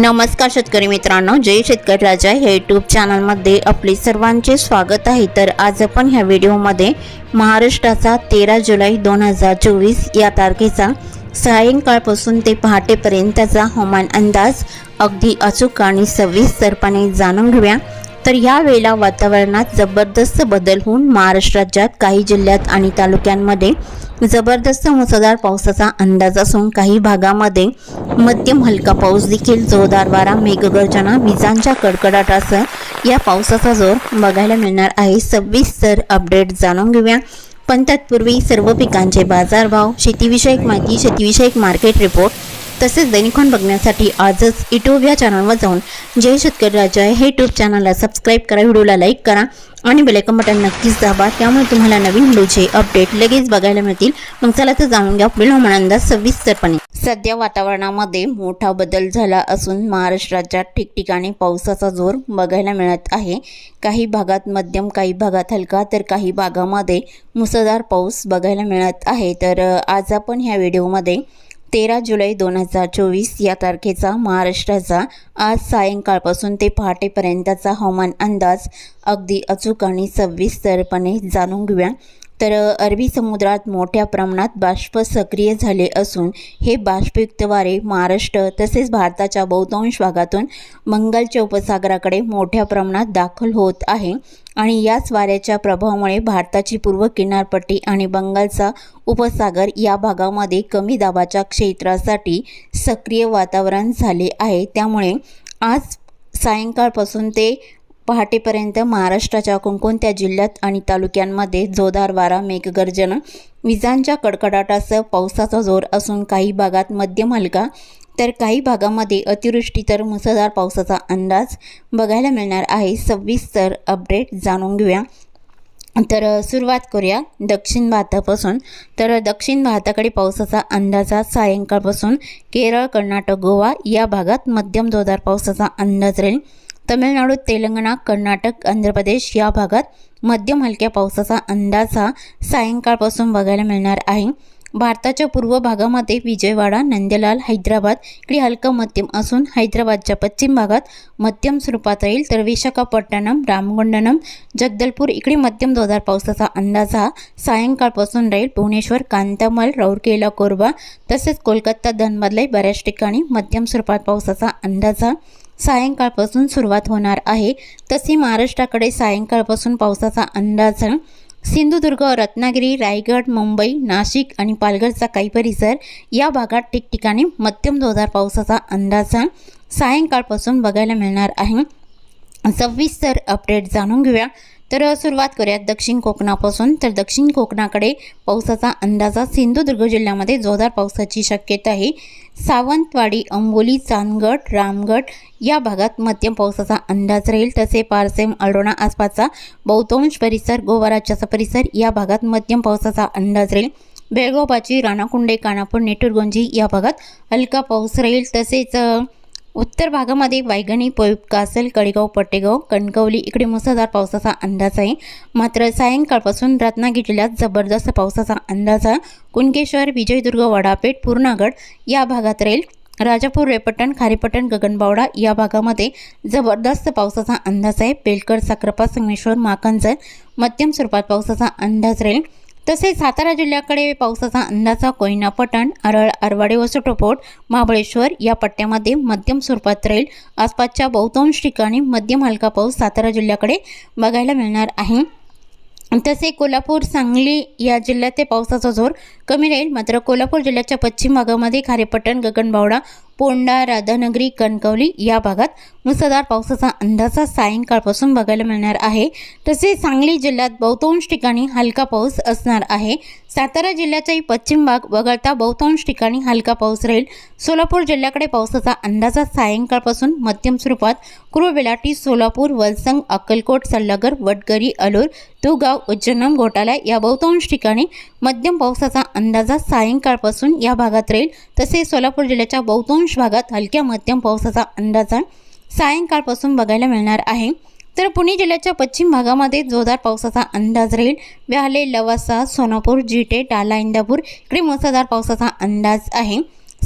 नमस्कार शेतकरी मित्रांनो जय शेतकरी राजा हे यूट्यूब चॅनलमध्ये आपले सर्वांचे स्वागत आहे. तर आज आपण ह्या व्हिडिओमध्ये महाराष्ट्राचा तेरा जुलै दोन हजार चोवीस या तारखेचा सायंकाळपासून ते पहाटेपर्यंतचा हवामान अंदाज अगदी अचूक आणि सविस्तरपणे जाणून घेऊया. तर या वेळेला वातावरणात जबरदस्त बदल होऊन महाराष्ट्र राज्यात काही जिल्ह्यात आणि तालुक्यांमध्ये जबरदस्त मुसळधार पावसाचा अंदाज असून काही भागामध्ये मध्यम हलका पाऊस देखील जोरदार वारा मेघगर्जना विजांच्या कडकडाटासह या पावसाचा जोर बघायला मिळणार आहे. सविस्तर अपडेट जाणून घेऊया. पण तत्पूर्वी सर्व पिकांचे बाजारभाव शेतीविषयक माहिती शेतीविषयक मार्केट रिपोर्ट तसेच दैनिकॉन बघण्यासाठी आजच यूट्यूब या चॅनलवर जाऊन जय शेतकरी राजा हे यूट्यूब चॅनलला सबस्क्राईब करा व्हिडिओला लाईक करा आणि बेलायकन बटन नक्कीच दाबा. त्यामुळे तुम्हाला नवीन व्हिडिओचे अपडेट लगेच बघायला मिळतील. मग चला तर जाणून घ्या पुढील हवामानंदाज सविस्तरपणे. सध्या वातावरणामध्ये मोठा बदल झाला असून महाराष्ट्र राज्यात ठिकठिकाणी पावसाचा जोर बघायला मिळत आहे. काही भागात मध्यम काही भागात हलका तर काही भागामध्ये मुसळधार पाऊस बघायला मिळत आहे. तर आज आपण ह्या व्हिडिओमध्ये तेरा जुलै दोन हजार चोवीस या तारखेचा महाराष्ट्राचा आज सायंकाळपासून ते पहाटेपर्यंतचा हवामान अंदाज अगदी अचूक आणि सविस्तरपणे जाणून घेऊया. तर अरबी समुद्रात मोठ्या प्रमाणात बाष्प सक्रिय झाले असून हे बाष्पयुक्त वारे महाराष्ट्र तसेच भारताच्या बहुतांश भागातून बंगालच्या उपसागराकडे मोठ्या प्रमाणात दाखल होत आहे. आणि याच वाऱ्याच्या प्रभावामुळे भारताची पूर्व किनारपट्टी आणि बंगालचा उपसागर या भागामध्ये कमी दाबाच्या क्षेत्रासाठी सक्रिय वातावरण झाले आहे. त्यामुळे आज सायंकाळपासून ते पहाटेपर्यंत महाराष्ट्राच्या कोणकोणत्या जिल्ह्यात आणि तालुक्यांमध्ये जोरदार वारा मेघगर्जन विजांच्या कडकडाटासह पावसाचा जोर असून काही भागात मध्यम हलका तर काही भागामध्ये अतिवृष्टी तर मुसळधार पावसाचा अंदाज बघायला मिळणार आहे. सविस्तर अपडेट जाणून घेऊया. तर सुरुवात करूया दक्षिण भारतापासून. तर दक्षिण भारताकडे पावसाचा अंदाज सायंकाळपासून केरळ कर्नाटक गोवा या भागात मध्यम जोरदार पावसाचा अंदाज राहील. तमिळनाडू तेलंगणा कर्नाटक आंध्र प्रदेश या भागात मध्यम हलक्या पावसाचा अंदाज हा सायंकाळपासून बघायला मिळणार आहे. भारताच्या पूर्व भागामध्ये विजयवाडा नंदलाल हैदराबाद इकडे हलका मध्यम असून हैदराबादच्या पश्चिम भागात मध्यम स्वरूपात राहील. तर विशाखापट्टणम रामगुंडनम जगदलपूर इकडे मध्यम जोरदार पावसाचा अंदाज हा सायंकाळपासून राहील. भुवनेश्वर कांतामल राऊरकेला कोरबा तसेच कोलकाता धनबादलाही बऱ्याच ठिकाणी मध्यम स्वरूपात पावसाचा अंदाज हा सायंकाळपासून सुरुवात होणार आहे. तसे महाराष्ट्राकडे सायंकाळपासून पावसाचा अंदाज सिंधुदुर्ग रत्नागिरी रायगड मुंबई नाशिक आणि पालघरचा काही परिसर या भागात ठिकठिकाणी मध्यम जोरदार पावसाचा अंदाज सायंकाळपासून बघायला मिळणार आहे. सविस्तर अपडेट जाणून घेऊया. तर सुरुवात करूयात दक्षिण कोकणापासून. तर दक्षिण कोकणाकडे पावसाचा अंदाजा सिंधुदुर्ग जिल्ह्यामध्ये जोरदार पावसाची शक्यता आहे. सावंतवाडी अंबोली चांदगड रामगड या भागात मध्यम पावसाचा अंदाज राहील. तसे पारसेम अल्डोणा आसपासचा बहुतांश परिसर गोवा राज्याचा परिसर या भागात मध्यम पावसाचा अंदाज राहील. बेळगावबाची राणाकुंडे कानापूर नेटुरगोंजी या भागात हलका पाऊस राहील. तसेच उत्तर भागामध्ये वायगणी पोईप कासल कडेगाव पट्टेगाव कणकवली इकडे मुसळधार पावसाचा अंदाज आहे. मात्र सायंकाळपासून रत्नागिरी जिल्ह्यात जबरदस्त पावसाचा अंदाज आहे. कुणकेश्वर विजयदुर्ग वडापेठ पूर्णागड या भागात राहील राजापूर रेपटण खारेपटण गगनबावडा या भागामध्ये जबरदस्त पावसाचा अंदाज आहे. बेलकर साक्रपा संगमेश्वर माकंजर मध्यम स्वरूपात पावसाचा अंदाज राहील तसेच सातारा जिल्ह्याकडे पावसाचा अंदाजा कोयना पटण अरळ अरवाडे वसटोपोट महाबळेश्वर या पट्ट्यामध्ये मध्यम स्वरूपात राहील. आसपासच्या बहुतांश ठिकाणी मध्यम हलका पाऊस सातारा जिल्ह्याकडे बघायला मिळणार आहे. तसे कोल्हापूर सांगली या जिल्ह्यात ते पावसाचा जोर कमी राहील. मात्र कोल्हापूर जिल्ह्याच्या पश्चिम भागामध्ये खारेपट्टण गगनबावडा पोंडा राधानगरी कणकवली या भागात मुसळधार पावसाचा अंदाजा सायंकाळपासून बघायला मिळणार आहे. तसेच सांगली जिल्ह्यात बहुतांश ठिकाणी हलका पाऊस असणार आहे. सातारा जिल्ह्याचाही पश्चिम भाग वगळता बहुतांश ठिकाणी हलका पाऊस राहील. सोलापूर जिल्ह्याकडे पावसाचा अंदाजा सायंकाळपासून मध्यम स्वरूपात. कुरुबेलाटी सोलापूर वलसंग अक्कलकोट सल्लागर वडगरी अलूर दुगाव उज्जैनम घोटाला या बहुतांश ठिकाणी मध्यम पावसाचा अंदाजा सायंकाळपासून या भागात राहील. तसेच सोलापूर जिल्ह्याच्या बहुतांश भागात हलक्या मध्यम पावसाचा अंदाजा सायंकाळपासून बघायला मिळणार आहे. तर पुणे जिल्ह्याच्या पश्चिम भागामध्ये जोरदार पावसाचा अंदाज राहील. व्याले लवासा सोनापूर जिटे टाला इंदापूर इकडे मुसळधार पावसाचा अंदाज आहे.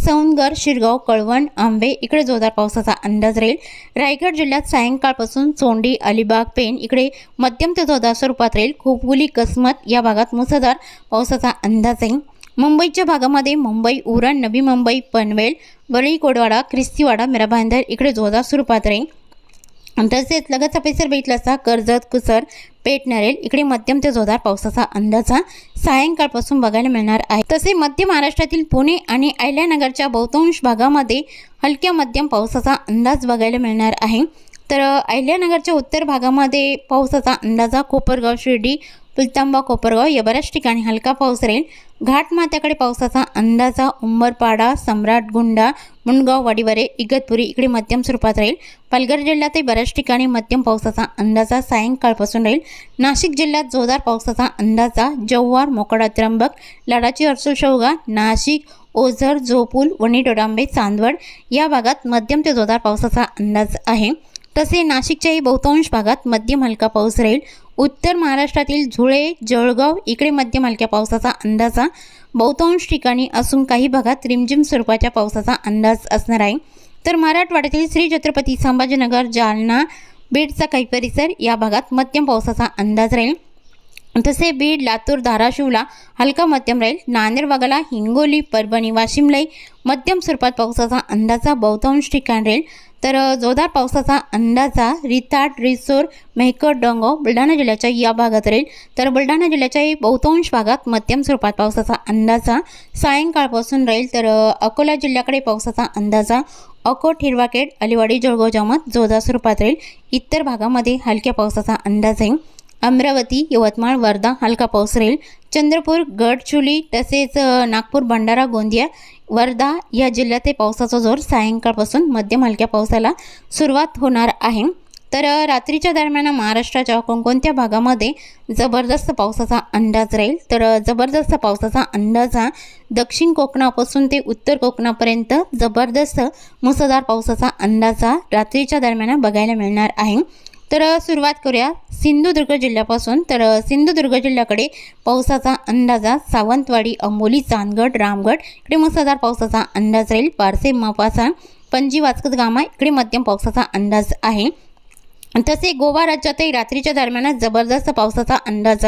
सौंदगर शिरगाव कळवण आंबे इकडे जोरदार पावसाचा अंदाज राहील. रायगड जिल्ह्यात सायंकाळपासून चोंडी अलिबाग पेन इकडे मध्यम ते जोरदार स्वरूपात राहील. खोपगुली कसमत या भागात मुसळधार पावसाचा अंदाज आहे. मुंबईच्या भागामध्ये मुंबई उरण नवी मुंबई पनवेल वरळी कोडवाडा ख्रिस्तीवाडा मीरा इकडे जोरदार स्वरूपात राहील. तसेच लगतचा परिसर बघितला असता कर्जत कुसर पेठ नरेल इकडे मध्यम ते जोरदार पावसाचा अंदाजा सायंकाळपासून बघायला मिळणार आहे. तसे मध्य महाराष्ट्रातील पुणे आणि अहिल्यानगरच्या बहुतांश भागामध्ये हलक्या मध्यम पावसाचा अंदाज बघायला मिळणार आहे. तर अहिल्यानगरच्या उत्तर भागामध्ये पावसाचा अंदाजा कोपरगाव शिर्डी पुलतांबा कोपरगाव या बऱ्याच ठिकाणी हलका पाऊस राहील. घाटमात्याकडे पावसाचा अंदाजा उंबरपाडा सम्राट गुंडा मुंडगाव वाडीवरे इगतपुरी इकडे मध्यम स्वरूपात राहील पालघर जिल्ह्यातही बऱ्याच ठिकाणी मध्यम पावसाचा अंदाजा सायंकाळपासून राहील नाशिक जिल्ह्यात जोरदार पावसाचा अंदाजा जव्हार मोकडा त्र्यंबक लाडाची अर्सुल नाशिक ओझर जोपूल वणी डोडांबे चांदवड या भागात मध्यम ते जोरदार पावसाचा अंदाज आहे तसे नाशिकच्याही बहुतांश भागात मध्यम हलका पाऊस राहील उत्तर महाराष्ट्रातील धुळे जळगाव इकडे मध्यम हलक्या पावसाचा अंदाजा. बहुतांश ठिकाणी असून काही भागात रिमझिम स्वरूपाच्या पावसाचा अंदाज असणार आहे. तर मराठवाड्यातील श्री छत्रपती संभाजीनगर जालना बीडचा काही परिसर या भागात मध्यम पावसाचा अंदाज राहील. तसे बीड लातूर धाराशिवला हलका मध्यम राहील. नांदेड वगळा हिंगोली परभणी वाशिमलाही मध्यम स्वरूपात पावसाचा अंदाजा बहुतांश ठिकाण राहील. तर जोरदार पावसाचा अंदाजा रिताट रिसोर मेहकर डोंगो बुलढाणा जिल्ह्याच्या या भागात राहील. तर बुलढाणा जिल्ह्याच्याही बहुतांश भागात मध्यम स्वरूपात पावसाचा अंदाजा सायंकाळपासून राहील. तर अकोला जिल्ह्याकडे पावसाचा अंदाजा अकोट हिरवाखेड अलिवाडी जळगाव जामत जोरदार स्वरूपात राहील. इतर भागामध्ये हलक्या पावसाचा अंदाज आहे. अमरावती यवतमाळ वर्धा हलका पाऊस राहील. चंद्रपूर गडचुली तसेच नागपूर भंडारा गोंदिया वर्धा या जिल्ह्यातही पावसाचा जोर सायंकाळपासून मध्यम हलक्या पावसाला सुरुवात होणार आहे. तर रात्रीच्या दरम्यान महाराष्ट्राच्या कोणकोणत्या भागामध्ये जबरदस्त पावसाचा अंदाज राहील? तर जबरदस्त पावसाचा अंदाज हा दक्षिण कोकणापासून ते उत्तर कोकणापर्यंत जबरदस्त मुसळधार पावसाचा अंदाज हा रात्रीच्या दरम्यान बघायला मिळणार आहे. तर सुरुवात करूया सिंधुदुर्ग जिल्ह्यापासून. तर सिंधुदुर्ग जिल्ह्याकडे पावसाचा अंदाजा सावंतवाडी अंबोली चांदगड रामगड. इकडे मुसळधार पावसाचा अंदाज राहील. पारसे मापासा पणजी वाचकत गामा. इकडे मध्यम पावसाचा अंदाज आहे. तसे गोवा राज्यातही रात्रीच्या दरम्यान जबरदस्त पावसाचा अंदाज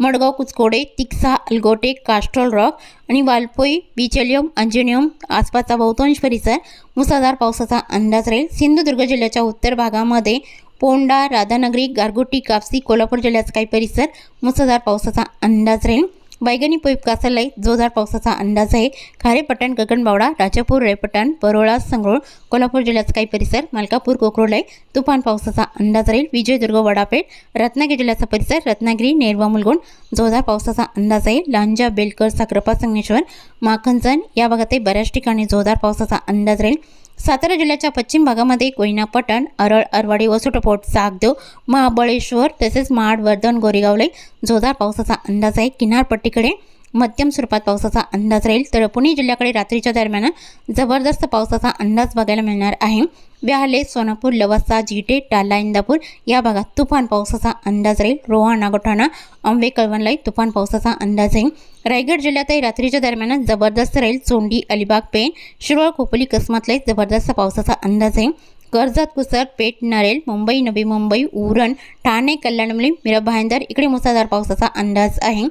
मडगाव कुचकोडे तिक्सा अलगोटे कास्ट्रोल रॉक आणि वालपोई बिचेलियम अंजनियम आसपासचा बहुतांश परिसर मुसळधार पावसाचा अंदाज राहील. सिंधुदुर्ग जिल्ह्याच्या उत्तर भागामध्ये पोंडा राधानगरी गारगोटी कापसी कोल्हापूर जिल्ह्याचा काही परिसर मुसळधार पावसाचा अंदाज राहील. बैगणी पोईप कासलाई जोरदार पावसाचा अंदाज आहे. खारेपटण गगनबावडा राजापूर रेपटण परोळा संगरूळ कोल्हापूर जिल्ह्याचा काही परिसर मलकापूर कोकरोलाई तुफान पावसाचा अंदाज राहील. विजयदुर्ग वडापेठ रत्नागिरी जिल्ह्याचा परिसर रत्नागिरी नेरवा मुलगुण जोरदार पावसाचा अंदाज आहे. लांजा बेलकर साखरपा संगमेश्वर माखनजन या भागातही बऱ्याच ठिकाणी जोरदार पावसाचा अंदाज राहील. सातारा जिल्ह्याच्या पश्चिम भागामध्ये कोयना पटण अरळ अरवाडी वसुटपोट सागदेव महाबळेश्वर तसेच महाड वर्धन गोरेगावले जोरदार पावसाचा अंदाज आहे. किनारपट्टीकडे मध्यम स्वरूपात पावसाचा अंदाज राहील. तर पुणे जिल्ह्याकडे रात्रीच्या दरम्यान जबरदस्त पावसाचा अंदाज बघायला मिळणार आहे. ब्याहले सोनापूर लवासा जिटे टाला इंदापूर या भागात तुफान पावसाचा अंदाज राहील. रोहा नागोठाणा आंबे कळवणलाई तुफान पावसाचा अंदाज आहे रायगड जिल्ह्यातही रात्रीच्या दरम्यान जबरदस्त राहील. चोंडी अलिबाग पेण शिरोळ खोपोली कसमातलाही जबरदस्त पावसाचा अंदाज आहे कर्जत कुसर पेठ नरेल मुंबई नवी मुंबई उरण ठाणे कल्याणमली मिरा भाईंदर इकडे मुसळधार पावसाचा अंदाज आहे.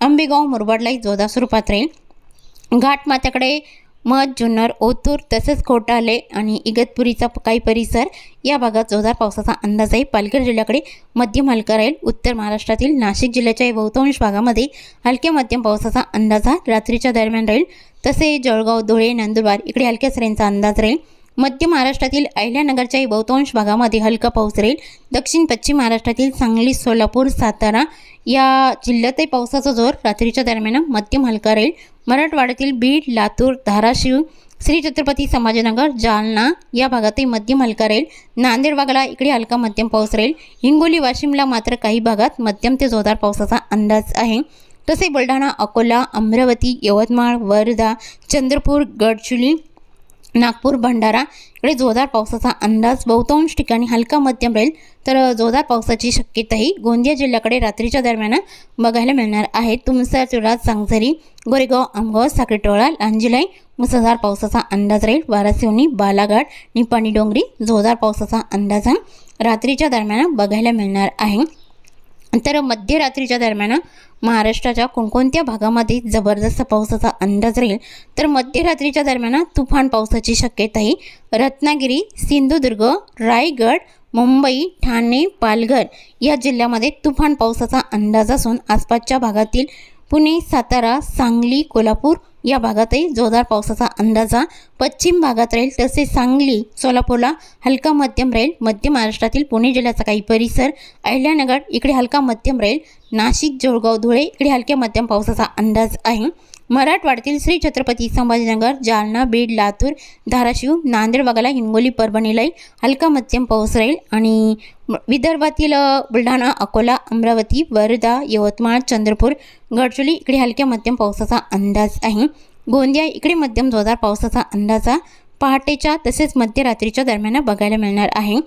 आंबेगाव मुरबाडलाही जोरदार स्वरूपात राहील. घाटमाथ्याकडे मध जुन्नर ओतूर तसेच कोटाले आणि इगतपुरीचा प- काही परिसर या भागात जोरदार पावसाचा अंदाज आहे. पालघर जिल्ह्याकडे मध्यम हलका राहील. उत्तर महाराष्ट्रातील नाशिक जिल्ह्याच्या बहुतांश भागामध्ये हलक्या मध्यम पावसाचा अंदाज हा रात्रीच्या दरम्यान राहील. तसे जळगाव धुळे नंदुरबार इकडे हलक्या सरींचा अंदाज राहील. मध्य महाराष्ट्रातील अहिल्यानगरच्याही बहुतांश भागामध्ये हलका पाऊस राहील. दक्षिण पश्चिम महाराष्ट्रातील सांगली सोलापूर सातारा या जिल्ह्यातही पावसाचा जोर रात्रीच्या दरम्यान मध्यम हलका राहील. मराठवाड्यातील बीड लातूर धाराशिव श्री छत्रपती संभाजीनगर जालना या भागातही मध्यम हलका राहील. नांदेडबागला इकडे हलका मध्यम पाऊस राहील. हिंगोली वाशिमला मात्र काही भागात मध्यम ते जोरदार पावसाचा अंदाज आहे. तसे बुलढाणा अकोला अमरावती यवतमाळ वर्धा चंद्रपूर गडचिरोली नागपूर भंडारा इकडे जोरदार पावसाचा अंदाज. बहुतांश ठिकाणी हलका मध्यम राहील तर जोरदार पावसाची शक्यताही गोंदिया जिल्ह्याकडे रात्रीच्या दरम्यान बघायला मिळणार आहे. तुमसर तुळात सांगझरी गोरेगाव आमगाव साखरेटोळा लांजिलाई मुसळधार पावसाचा अंदाज राहील. वारासिवनी बालाघाट निपाणी डोंगरी जोरदार पावसाचा अंदाज हा रात्रीच्या दरम्यान बघायला मिळणार आहे. तर मध्यरात्रीच्या दरम्यान महाराष्ट्राच्या कोणकोणत्या भागामध्ये जबरदस्त पावसाचा अंदाज राहील? तर मध्यरात्रीच्या दरम्यान तुफान पावसाची शक्यताही रत्नागिरी सिंधुदुर्ग रायगड मुंबई ठाणे पालघर या जिल्ह्यामध्ये तुफान पावसाचा अंदाज असून आसपासच्या भागातील पुणे सातारा सांगली कोल्हापूर या भागातही जोरदार पावसाचा अंदाजा पश्चिम भागात राहील तसेच सांगली सोलापूरला हलका मध्यम राहील. मध्य महाराष्ट्रातील पुणे जिल्ह्याचा काही परिसर अहिल्यानगर इकडे हलका मध्यम राहील. नाशिक जळगाव धुळे इकडे हलक्या मध्यम पावसाचा अंदाज आहे. मराठवाड्यातील श्री छत्रपती संभाजीनगर जालना बीड लातूर धाराशिव नांदेड वगळा हिंगोली परभणीलाही हलका मध्यम पाऊस राहील आणि विदर्भातील बुलढाणा अकोला अमरावती वर्धा यवतमाळ चंद्रपूर गडचोली इकडे हलक्या मध्यम पावसाचा अंदाज आहे. गोंदिया इकडे मध्यम जोरदार पावसाचा अंदाजा पहाटेच्या तसेच मध्यरात्रीच्या दरम्यान बघायला मिळणार आहे.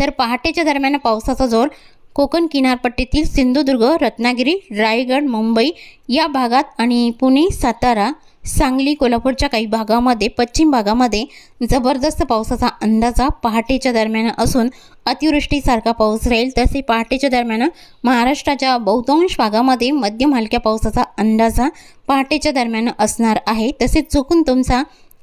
तर पहाटेच्या दरम्यान पावसाचा जोर कोकण किनारपट्टीतील सिंधुदुर्ग रत्नागिरी रायगड मुंबई या भागात आणि पुणे सातारा सांगली कोल्हापूरच्या काही भागामध्ये पश्चिम भागामध्ये जबरदस्त पावसाचा अंदाजा पहाटेच्या दरम्यान असून अतिवृष्टीसारखा पाऊस राहील. तसे पहाटेच्या दरम्यान महाराष्ट्राच्या बहुतांश भागामध्ये मध्यम हलक्या पावसाचा अंदाजा पहाटेच्या दरम्यान असणार आहे. तसेच चुकून तुमचा